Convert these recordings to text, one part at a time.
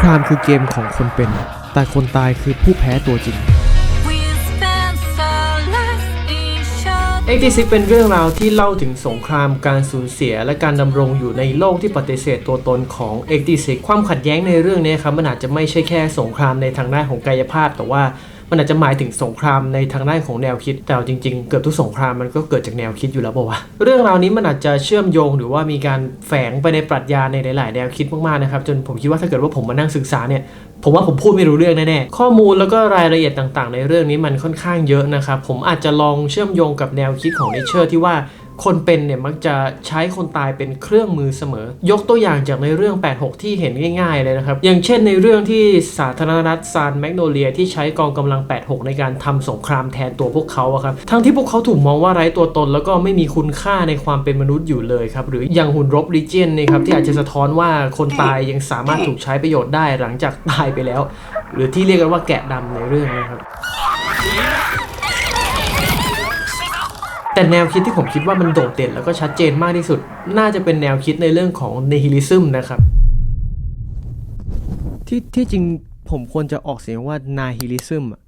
ครามคือเกมของคนเป็น แต่คนตายคือผู้แพ้ตัวจริง We spent our lives in shadow. เอ็กซ์ซิเป็นเรื่องราวที่เล่าถึงสงครามการสูญเสีย และการดำรงอยู่ในโลกที่ปฏิเสธตัวตนของเอ็กซ์ซิความขัดแย้งในเรื่องนี้ครับมันอาจจะไม่ใช่แค่สงครามในทางด้านของกายภาพ แต่ว่า มันอาจจะหมายถึงสงครามในทางด้านของแนวคิด แต่จริงๆ เกือบทุกสงครามมันก็เกิดจากแนวคิดอยู่แล้วป่าวะเรื่องราวนี้มันอาจจะเชื่อมโยงหรือว่ามีการแฝงไปในปรัชญาในหลาย ๆ แนวคิดมากๆนะครับจนผมคิดว่าถ้าเกิดว่าผมมานั่งศึกษาเนี่ยผมว่าผมพูดไม่รู้เรื่องแน่ๆ ข้อมูลแล้วก็รายละเอียดต่างๆ ในเรื่องนี้มันค่อนข้างเยอะนะครับ ผมอาจจะลองเชื่อมโยงกับแนวคิดของนิเชอร์ที่ว่า คนเป็นเนี่ยมักจะใช้คนตายเป็นเครื่องมือเสมอ ยกตัวอย่างจากในเรื่อง 86 ที่เห็นง่ายๆเลยนะครับ อย่างเช่นในเรื่องที่สาธารณรัฐซานแมกโนเลียที่ใช้กองกำลัง 86 ในการทำสงครามแทนตัวพวกเขาอะครับ ทั้งที่พวกเขาถูกมองว่าไร้ตัวตน แล้วก็ไม่มีคุณค่าในความเป็นมนุษย์อยู่เลยครับ หรืออย่างหุ่นรบริเจนนี่ครับที่อาจจะสะท้อนว่าคนตายยังสามารถถูกใช้ประโยชน์ได้หลังจากตายไปแล้ว หรือที่เรียกกันว่าแกะดำในเรื่องนะครับ แต่แนวคิดที่ผมคิดว่ามันโดดเด่นแล้วก็ชัดเจนมากที่สุด น่าจะเป็นแนวคิดในเรื่องของ nihilism นะครับ ที่ที่จริงผมควรจะออกเสียงว่า nihilism อะ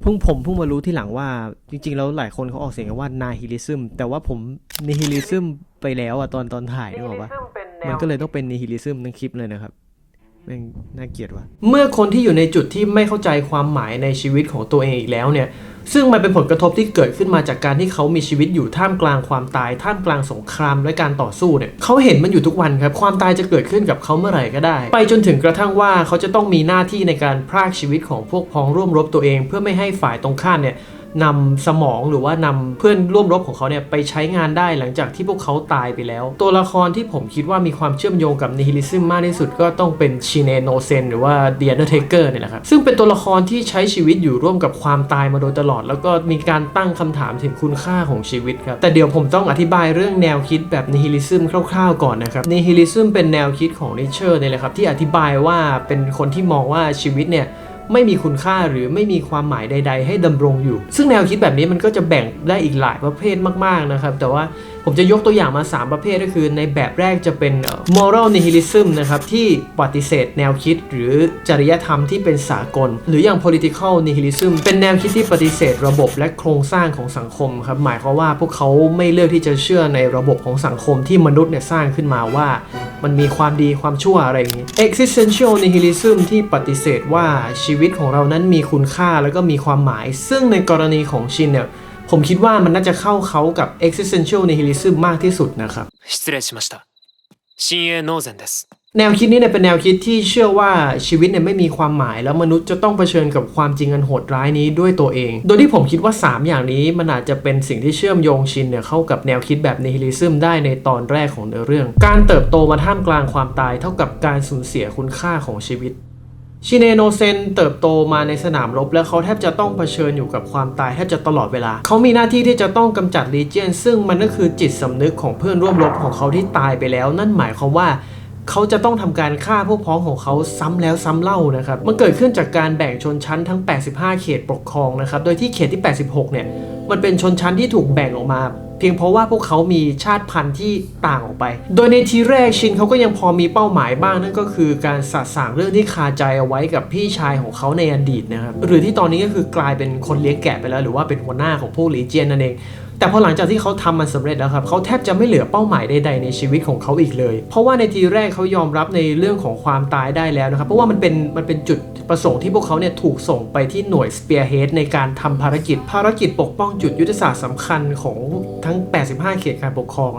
เพิ่งผมเพิ่งมารู้ที่หลังว่าจริง ๆ แล้วหลายคนเขาออกเสียงกันว่า nihilism แต่ว่าผม nihilism ไปแล้วอะตอนตอนถ่ายนึกออกปะมันก็เลยต้องเป็น nihilism ทั้งคลิปเลยนะครับแม่งน่าเกลียดว่ะเมื่อคนที่อยู่ในจุดที่ไม่เข้าใจความหมายในชีวิตของตัวเองอีกแล้วเนี่ย ซึ่งมันเป็นผลกระทบที่เกิดขึ้นมาจากการที่เขามีชีวิตอยู่ท่ามกลางความตาย ท่ามกลางสงครามและการต่อสู้เนี่ยเขาเห็นมันอยู่ทุกวันครับ ความตายจะเกิดขึ้นกับเขาเมื่อไหร่ก็ได้ ไปจนถึงกระทั่งว่าเขาจะต้องมีหน้าที่ในการพรากชีวิตของพวกพ้องร่วมรบตัวเอง เพื่อไม่ให้ฝ่ายตรงข้ามเนี่ย นำสมองหรือว่านำเพื่อนร่วมรบของเขาเนี่ยไปใช้งานได้หลังจากที่พวกเขาตายไปแล้ว ตัวละครที่ผมคิดว่ามีความเชื่อมโยงกับนิฮิลิซึมมากที่สุดก็ต้องเป็นชิเนโนเซนหรือว่าเดียนเทเกอร์เนี่ยแหละครับซึ่งเป็นตัวละครที่ใช้ชีวิตอยู่ร่วมกับความตายมาโดยตลอด แล้วก็มีการตั้งคำถามถึงคุณค่าของชีวิตครับแต่เดี๋ยวผมต้องอธิบายเรื่องแนวคิดแบบนิฮิลิซึมคร่าวๆก่อนนะครับนิฮิลิซึมเป็นแนวคิดของนิเชอร์เนี่ยแหละครับที่อธิบายว่าเป็นคนที่มองว่าชีวิตเนี่ย ไม่มีคุณค่าหรือไม่มีความหมายใด ๆ ให้ดำรงอยู่ ซึ่งแนวคิดแบบนี้มันก็จะแบ่งได้อีกหลายประเภทมากๆนะครับ แต่ว่า ผมจะยกตัวอย่างมา 3 ประเภทก็คือในแบบแรกจะเป็นเอ่อ moral nihilism นะครับ ที่ปฏิเสธแนวคิดหรือจริยธรรมที่เป็นสากล หรืออย่าง political nihilism เป็นแนวคิดที่ปฏิเสธระบบและโครงสร้างของสังคมครับ หมายความว่าพวกเขาไม่เลือกที่จะเชื่อในระบบของสังคมที่มนุษย์เนี่ยสร้างขึ้นมาว่า มันมีความดีความชั่วอะไรอย่างนี้ existential nihilism ที่ปฏิเสธว่าชีวิตของเรานั้นมีคุณค่าแล้วก็มีความหมาย ซึ่งในกรณีของชินเนี่ย ผมคิดว่ามันน่าจะเข้าเขากับ existential nihilism มากที่สุดนะครับ 失礼しました新鋭ノーゼンです แนวคิดนี้เนี่ยเป็นแนวคิดที่เชื่อว่าชีวิตเนี่ยไม่มีความหมาย แล้วมนุษย์จะต้องเผชิญกับความจริงอันโหดร้ายนี้ด้วยตัวเอง โดยที่ผมคิดว่า 3 อย่างนี้มันอาจจะเป็นสิ่งที่เชื่อมโยงชินเนี่ยเข้ากับแนวคิดแบบนิฮิลิซึมได้ในตอนแรกของเนื้อเรื่อง การเติบโตมาท่ามกลางความตายเท่ากับการสูญเสียคุณค่าของชีวิต ชินเนโนเซนเติบโตมาในสนามรบ และเขาแทบจะต้องเผชิญอยู่กับความตายแทบจะตลอดเวลา เขามีหน้าที่ที่จะต้องกำจัดลีเจียน ซึ่งมันก็คือจิตสำนึกของเพื่อนร่วมรบของเขาที่ตายไปแล้ว นั่นหมายความว่าเขาจะต้องทำการฆ่าพวกพ้องของเขาซ้ำแล้วซ้ำเล่านะครับ มันเกิดขึ้นจากการแบ่งชนชั้นทั้ง 85 เขตปกครองนะครับ โดยที่เขตที่ 86 เนี่ย มันเป็นชนชั้นที่ถูกแบ่งออกมา เพียงเพราะว่าพวกเขามีชาติพันธุ์ที่ต่างออกไป โดยในทีแรกชินเขาก็ยังพอมีเป้าหมายบ้างนั่นก็คือการสะสางเรื่องที่คาใจเอาไว้กับพี่ชายของเขาในอดีตนะครับหรือที่ตอนนี้ก็คือกลายเป็นคนเลี้ยงแกะไปแล้ว หรือว่าเป็นหัวหน้าของพวกลีเจียนนั่นเอง แต่พอหลังจากที่เขาทำมันสำเร็จแล้วครับเขาแทบจะไม่เหลือเป้าหมายใดๆในชีวิตของเขาอีกเลย เพราะว่าในทีแรกเขายอมรับในเรื่องของความตายได้แล้วนะครับ เพราะว่ามันเป็นมันเป็นจุดประสงค์ที่พวกเขาเนี่ยถูกส่งไปที่หน่วย Spearhead ในการทำภารกิจ ภารกิจปกป้องจุดยุทธศาสตร์สำคัญของทั้ง 85 เขตการปกครอง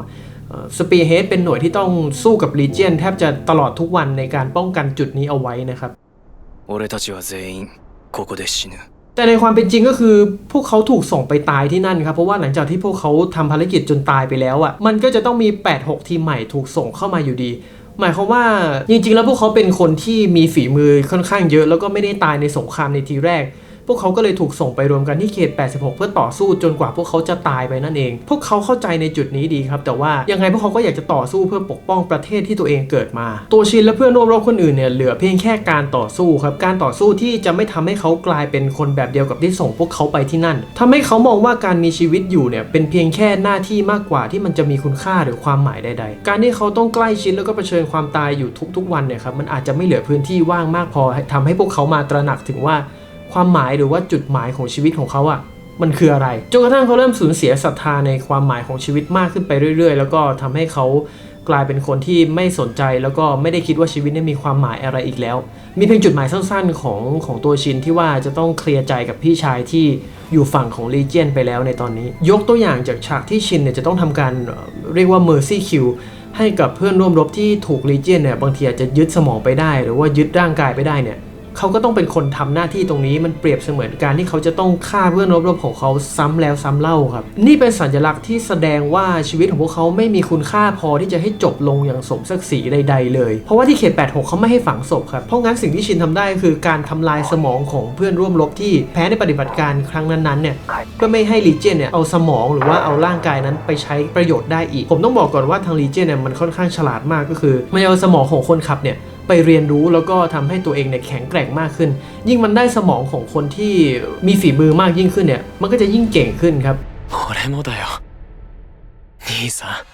สปีเฮดเป็นหน่วยที่ต้องสู้กับลีเจียนแทบจะตลอดทุกวันในการป้องกันจุดนี้เอาไว้นะครับ 俺たちは全員ここで死ぬ แต่ในความเป็นจริงก็คือพวกเขาถูกส่งไปตายที่นั่นครับ เพราะว่าหลังจากที่พวกเขาทำภารกิจจนตายไปแล้วอะ่ะมันก็จะต้องมี 8-6 ทีมใหม่ถูกส่งเข้ามาอยู่ดี หมายความว่าจริงๆ แล้วพวกเขาเป็นคนที่มีฝีมือค่อนข้างเยอะ แล้วก็ไม่ได้ตายในสงครามในทีแรก พวกเขาก็เลยถูกส่งไปรวมกันที่เขต 86 เพื่อต่อสู้จนกว่าพวกเขาจะตายไปนั่นเอง พวกเขาเข้าใจในจุดนี้ดีครับ แต่ว่ายังไงพวกเขาก็อยากจะต่อสู้เพื่อปกป้องประเทศที่ตัวเองเกิดมา ตัวชินและเพื่อนร่วมรบคนอื่นเนี่ยเหลือเพียงแค่การต่อสู้ครับ การต่อสู้ที่จะไม่ทำให้เขากลายเป็นคนแบบเดียวกับที่ส่งพวกเขาไปที่นั่นทำให้เขามองว่าการมีชีวิตอยู่เนี่ยเป็นเพียงแค่หน้าที่มากกว่าที่มันจะมีคุณค่าหรือความหมายใด ๆ การที่เขาต้องใกล้ชิดแล้วก็เผชิญความตายอยู่ทุกๆ วันเนี่ยครับมันอาจจะไม่เหลือพื้นที่ว่างมากพอให้ทำให้พวกเขามาตระหนักถึงว่า ความหมายหรือว่าจุดหมายของชีวิตของเขาอะมันคืออะไรจนกระทั่งเขาเริ่มสูญเสียศรัทธาในความหมายของชีวิตมากขึ้นไปเรื่อย ๆ แล้วก็ทำให้เขากลายเป็นคนที่ไม่สนใจแล้วก็ไม่ได้คิดว่าชีวิตนี่ยมีความหมายอะไรอีกแล้ว มีเพียงจุดหมายสั้นๆของของตัวชินที่ว่าจะต้องเคลียร์ใจกับพี่ชายที่อยู่ฝั่งของลีเจียนไปแล้วในตอนนี้ ยกตัวอย่างจากฉากที่ชินเนี่ยจะต้องทำการเรียกว่า mercy kill ให้กับเพื่อนร่วมรบที่ถูกลีเจียนเนี่ยบางทีอาจจะยึดสมองไปได้ หรือว่ายึดร่างกายไปได้เนี่ย เขาก็ต้องเป็นคนทำหน้าที่ตรงนี้มันเปรียบเสมือนการที่เขาจะต้องฆ่าเพื่อนร่วมรบของเขาซ้ำแล้วซ้ำเล่าครับ นี่เป็นสัญลักษณ์ที่แสดงว่าชีวิตของพวกเขาไม่มีคุณค่าพอที่จะให้จบลงอย่างสมศักดิ์ศรีใด ๆ เลย เพราะว่าที่เขต 86 เขาไม่ให้ฝังศพครับ เพราะงั้นสิ่งที่ชินทำได้คือการทำลายสมองของเพื่อนร่วมรบที่แพ้ในปฏิบัติการครั้งนั้นๆเนี่ยเพื่อไม่ให้ลีเจนเนี่ยเอาสมองหรือว่าเอาร่างกายนั้นไปใช้ประโยชน์ได้อีก ผมต้องบอกก่อนว่าทางลีเจนเนี่ยมันค่อนข้างฉลาดมากก็คือมันเอาสมองของคนขับเนี่ย ไปเรียนรู้แล้วก็ทำให้ตัวเองเนี่ยแข็งแกร่งมากขึ้น ยิ่งมันได้สมองของคนที่มีฝีมือมากยิ่งขึ้นเนี่ยมันก็จะยิ่งเก่งขึ้นครับ 俺もだよ兄さん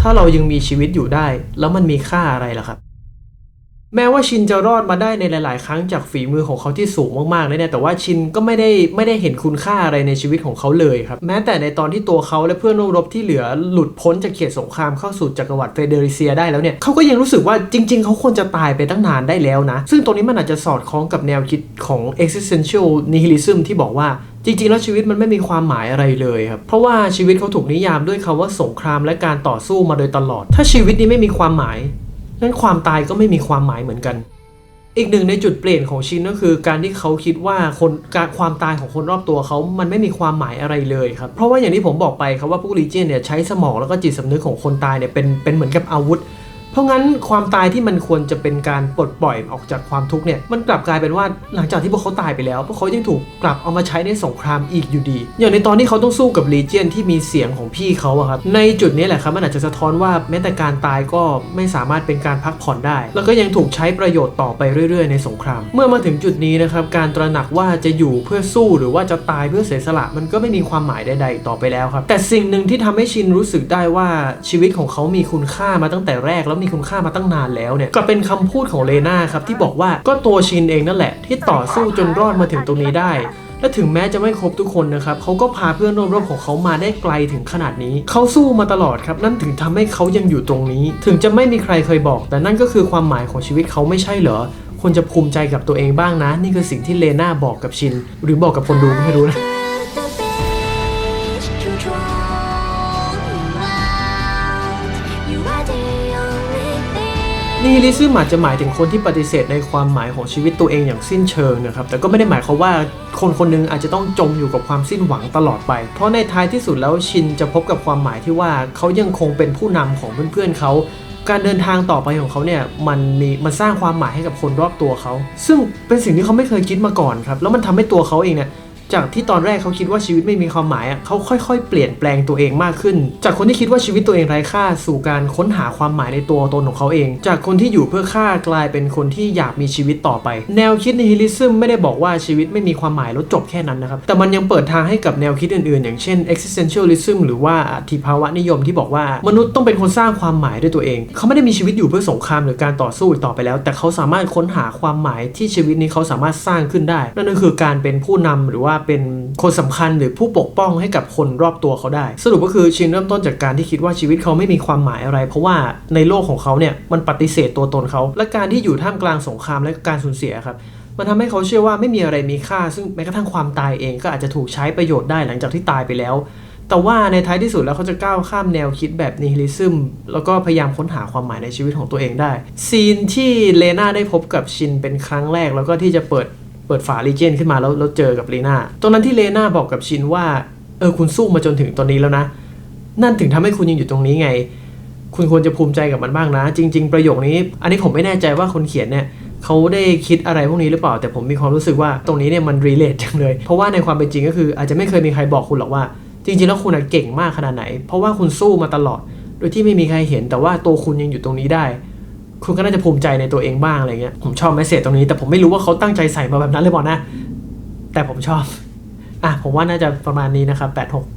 ถ้าเรายังมีชีวิตอยู่ได้ แล้วมันมีค่าอะไรล่ะครับ แม้ว่าชินจะรอดมาได้ในหลาย ๆ ครั้งจากฝีมือของเขาที่สูงมากๆเลยเนี่ยแต่ว่าชินก็ไม่ได้ไม่ได้เห็นคุณค่าอะไรในชีวิตของเขาเลยครับ แม้แต่ในตอนที่ตัวเขาและเพื่อนร่วมรบที่เหลือหลุดพ้นจากเขตสงครามเข้าสู่จักรวรรดิเฟเดริเซียได้แล้วเนี่ยเขาก็ยังรู้สึกว่าจริง ๆ เขาควรจะตายไปตั้งนานได้แล้วนะ ซึ่งตรงนี้มันอาจจะสอดคล้องกับแนวคิดของ existential nihilism ที่บอกว่าจริงๆ แล้วชีวิตมันไม่มีความหมายอะไรเลยครับ เพราะว่าชีวิตเขาถูกนิยามด้วยคำว่าสงครามและการต่อสู้มาโดยตลอด ถ้าชีวิตนี้ไม่มีความหมาย นั้นความตายก็ไม่มีความหมายเหมือนกัน อีกหนึ่งในจุดเปลี่ยนของชินก็คือ การที่เขาคิดว่าคนการความตายของคนรอบตัวเขามันไม่มีความหมายอะไรเลยครับ เพราะว่าอย่างที่ผมบอกไปครับว่าพวกลีเจียนเนี่ยใช้สมองแล้วก็จิตสำนึกของคนตายเนี่ยเป็นเป็นเหมือนกับอาวุธ เพราะงั้นความตายที่มันควรจะเป็นการปลดปล่อยออกจากความทุกข์เนี่ยมันกลับกลายเป็นว่าหลังจากที่พวกเขาตายไปแล้ว พวกเขายังถูกกลับเอามาใช้ในสงครามอีกอยู่ดี อย่างในตอนที่เขาต้องสู้กับลีเจียนที่มีเสียงของพี่เขาอะครับในจุดนี้แหละครับมันอาจจะสะท้อนว่าแม้แต่การตายก็ไม่สามารถเป็นการพักผ่อนได้ แล้วก็ยังถูกใช้ประโยชน์ต่อไปเรื่อย ๆ ในสงคราม เมื่อมาถึงจุดนี้นะครับการตระหนักว่าจะอยู่เพื่อสู้หรือว่าจะตายเพื่อเสียสละมันก็ไม่มีความหมายใดๆต่อไปแล้วครับแต่สิ่งหนึ่งที่ทำให้ชินรู้สึกได้ว่าชีวิตของเขามีคุณค่ามาตั้งแต่แรกแล้วมีคุณค่ามาตั้งนานแล้วเนี่ยก็เป็นคำพูดของเลนาครับที่บอกว่าก็ตัวชินเองนั่นแหละ ที่ต่อสู้จนรอดมาถึงตรงนี้ได้และถึงแม้จะไม่ครบทุกคนนะครับเขาก็พาเพื่อนร่วมรบของเขามาได้ไกลถึงขนาดนี้ เขาสู้มาตลอดครับนั่นถึงทำให้เขายังอยู่ตรงนี้ ถึงจะไม่มีใครเคยบอก แต่นั่นก็คือความหมายของชีวิตเขาไม่ใช่เหรอควรจะภูมิใจกับตัวเองบ้างนะ นี่คือสิ่งที่เลนาบอกกับชิน หรือบอกกับคนดูไม่รู้นะ นิฮิลิซึมอาจจะหมายถึงคนที่ปฏิเสธในความหมายของชีวิตตัวเองอย่างสิ้นเชิงนะครับ แต่ก็ไม่ได้หมายความว่าคนคนหนึงอาจจะต้องจมอยู่กับความสิ้นหวังตลอดไป เพราะในท้ายที่สุดแล้วชินจะพบกับความหมายที่ว่าเขายังคงเป็นผู้นำของเพื่อนๆเขาการเดินทางต่อไปของเขาเนี่ยมันมีมันสร้างความหมายให้กับคนรอบตัวเขา ซึ่งเป็นสิ่งที่เขาไม่เคยคิดมาก่อนครับ แล้วมันทำให้ตัวเขาเองเนี่ย จากที่ตอนแรกเขาคิดว่าชีวิตไม่มีความหมายอะเขาค่อยๆ เปลี่ยนแปลงตัวเองมากขึ้น จากคนที่คิดว่าชีวิตตัวเองไร้ค่าสู่การค้นหาความหมายในตัวตนของเขาเอง จากคนที่อยู่เพื่อฆ่ากลายเป็นคนที่อยากมีชีวิตต่อไป แนวคิดในฮิลิซึมไม่ได้บอกว่าชีวิตไม่มีความหมายแล้วจบแค่นั้นนะครับ แต่มันยังเปิดทางให้กับแนวคิดอื่นๆ อย่างเช่น existentialism หรือว่าอธิภาวะนิยมที่บอกว่ามนุษย์ต้องเป็นคนสร้างความหมายด้วยตัวเอง เขาไม่ได้มีชีวิตอยู่เพื่อสงครามหรือการต่อสู้อีกต่อไปแล้ว แต่เขาสามารถค้นหาความหมายที่ชีวิตนี้เขาสามารถสร้างขึ้นได้ นั่นก็คือการเป็นผู้นำหรือว่าเป็นคนสำคัญหรือผู้ปกป้องให้กับคนรอบตัวเขาได้ สรุปก็คือชินเริ่มต้นจากการที่คิดว่าชีวิตเขาไม่มีความหมายอะไร เพราะว่าในโลกของเขาเนี่ยมันปฏิเสธตัวตนเขา และการที่อยู่ท่ามกลางสงครามและการสูญเสียครับมันทำให้เขาเชื่อว่าไม่มีอะไรมีค่า ซึ่งแม้กระทั่งความตายเองก็อาจจะถูกใช้ประโยชน์ได้หลังจากที่ตายไปแล้ว แต่ว่าในท้ายที่สุดแล้วเขาจะก้าวข้ามแนวคิดแบบนิฮิลิซึม แล้วก็พยายามค้นหาความหมายในชีวิตของตัวเองได้ ซีนที่เลนาได้พบกับชินเป็นครั้งแรกแล้วก็ที่จะเปิด เปิดฝาลีเจนขึ้นมาแล้วแล้วเจอกับเลนาตรงนั้นที่เลนาบอกกับชินว่า เออคุณสู้มาจนถึงตอนนี้แล้วนะ นั่นถึงทำให้คุณยังอยู่ตรงนี้ไง คุณควรจะภูมิใจกับมันบ้างนะ จริง ๆ ประโยคนี้ อันนี้ผมไม่แน่ใจว่าคนเขียนเนี่ยเขาได้คิดอะไรพวกนี้หรือเปล่า แต่ผมมีความรู้สึกว่าตรงนี้เนี่ยมันรีเลทจังเลย เพราะว่าในความเป็นจริงก็คือ อาจจะไม่เคยมีใครบอกคุณหรอกว่า จริง ๆ แล้วคุณเก่งมากขนาดไหน เพราะว่าคุณสู้มาตลอด โดยที่ไม่มีใครเห็น แต่ว่าตัวคุณยังอยู่ตรงนี้ได้ คุณก็น่าจะภูมิใจในตัวเองบ้างอะไรเงี้ยผมชอบแมสเซจตรงนี้ แต่ผมไม่รู้ว่าเขาตั้งใจใส่มาแบบนั้นเลยบอกนะ แต่ผมชอบ อะผมว่าน่าจะประมาณนี้นะครับ86